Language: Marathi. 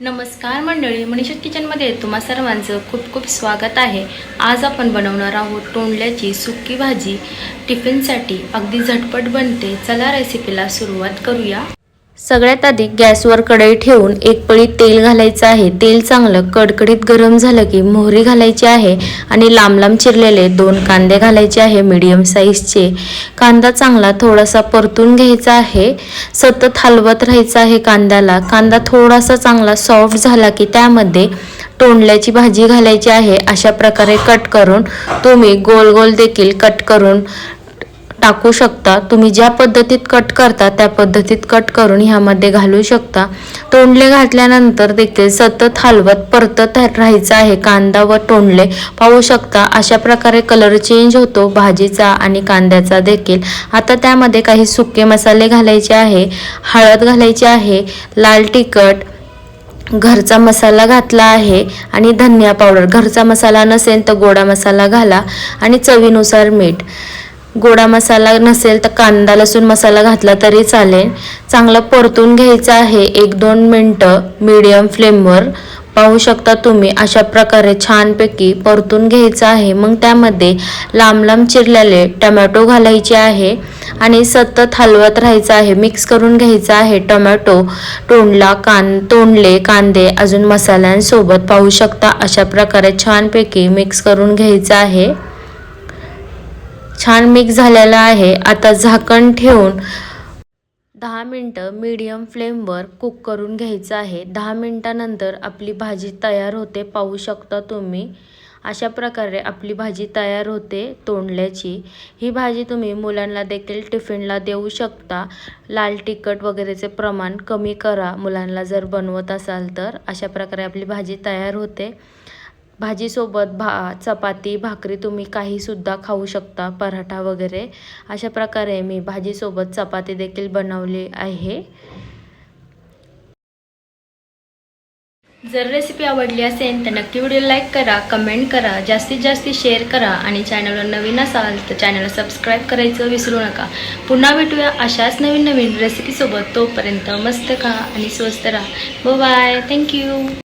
नमस्कार मंडळी मनीषा किचनमध्ये तुम्हा सर्वांचं खूप खूप स्वागत आहे. आज आपण बनवणार आहोत तोंडल्याची सुकी भाजी. टिफिनसाठी अगदी झटपट बनते. चला रेसिपीला सुरुवात करूया. सगळ्यात आधी गॅसवर कढई ठेवून एक पळी तेल घालायचं आहे. तेल चांगलं कडकडीत गरम झालं की मोहरी घालायची आहे आणि लांब लांब चिरलेले दोन कांदे घालायचे आहे मीडियम साईजचे कांदा चांगला थोडासा परतून घ्यायचा आहे. सतत हलवत राहायचं आहे कांद्याला. कांदा थोडासा चांगला सॉफ्ट झाला की त्यामध्ये तोंडल्याची भाजी घालायची आहे. अशा प्रकारे कट करून तुम्ही गोल गोल देखील कट करून टाकू शकता. तुम्ही ज्या पद्धतीत कट करता त्या पद्धतीत कट करून ह्यामध्ये घालू शकता. तोंडले घातल्यानंतर देखील सतत हलवत परतत राहायचं आहे. कांदा व तोंडले पाहू शकता. अशा प्रकारे कलर चेंज होतो भाजीचा आणि कांद्याचा देखील. आता त्यामध्ये काही सुके मसाले घालायचे आहे. हळद घालायची आहे. लाल तिखट घरचा मसाला घातला आहे आणि धनिया पावडर. घरचा मसाला नसेल तर गोडा मसाला घाला आणि चवीनुसार मीठ. गोडा मसाला नसेल तर कांदा लसूण मसाला घातला तरी चालेल. चांगलं परतून घ्यायचं आहे. एक दोन मिनटं मीडियम फ्लेमवर पाहू शकता तुम्ही अशा प्रकारे छानपैकी परतून घ्यायचं आहे. मग त्यामध्ये लांब लांब चिरलेले टमॅटो घालायचे आहे आणि सतत हलवत राहायचं आहे. मिक्स करून घ्यायचं आहे. टोमॅटो तोंडला कान तोंडले कांदे अजून मसाल्यांसोबत पाहू शकता. अशा प्रकारे छानपैकी मिक्स करून घ्यायचं आहे. छान मिक्स झालेलं आहे. आता झाकण ठेवून दहा मिनटं मीडियम फ्लेमवर कुक करून घ्यायचं आहे. दहा मिनटानंतर आपली भाजी तयार होते पाहू शकता तुम्ही. अशा प्रकारे आपली भाजी तयार होते तोंडल्याची. ही भाजी तुम्ही मुलांना देखील टिफिनला देऊ शकता. लाल तिखट वगैरेचे प्रमाण कमी करा मुलांना जर बनवत असाल तर. अशा प्रकारे आपली भाजी तयार होते. भाजीसोबत भा चपाती भाकरी तुम्ही काहीसुद्धा खाऊ शकता पराठा वगैरे. अशा प्रकारे मी भाजीसोबत चपाती देखील बनवली आहे. जर रेसिपी आवडली असेल तर नक्की व्हिडिओ लाईक करा कमेंट करा जास्तीत जास्त शेअर करा आणि चॅनलवर नवीन असाल तर चॅनलला सबस्क्राईब करायचं विसरू नका. पुन्हा भेटूया अशाच नवीन नवीन रेसिपीसोबत तोपर्यंत मस्त खा आणि स्वस्त राहा. Bye thank you